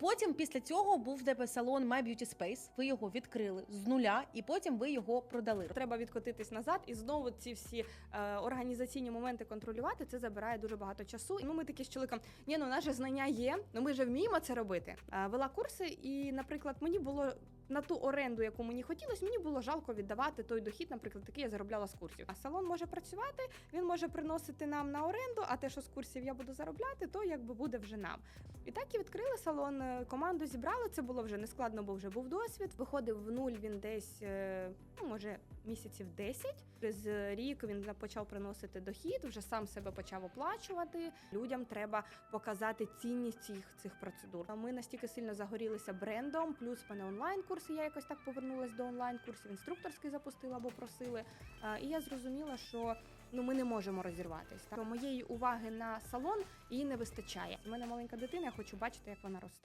Потім після цього був тебе салон My Beauty Space. Ви його відкрили з нуля, і потім ви його продали. Треба відкотитись назад і знову ці всі е, організаційні моменти контролювати. Це забирає дуже багато часу. І ну ми такі з чоловіком, ні, ну наше знання є, ну ми вже вміємо це робити. Е, вела курси, і, наприклад, мені було. На ту оренду, яку мені хотілося, мені було жалко віддавати той дохід, наприклад, який я заробляла з курсів. А салон може працювати, він може приносити нам на оренду, а те, що з курсів я буду заробляти, то якби буде вже нам. І так і відкрили салон. Команду зібрали. Це було вже не складно, бо вже був досвід. Виходив в нуль він десь, е, ну може, місяців 10. Через рік він почав приносити дохід, вже сам себе почав оплачувати. Людям треба показати цінність цих цих процедур. Ми настільки сильно загорілися брендом, плюс мене онлайн-курси. Я якось так повернулася до онлайн-курсів. Інструкторський запустила або просили. І я зрозуміла, що ну ми не можемо розірватися. Моєї уваги на салон їй не вистачає. У мене маленька дитина, я хочу бачити, як вона росте.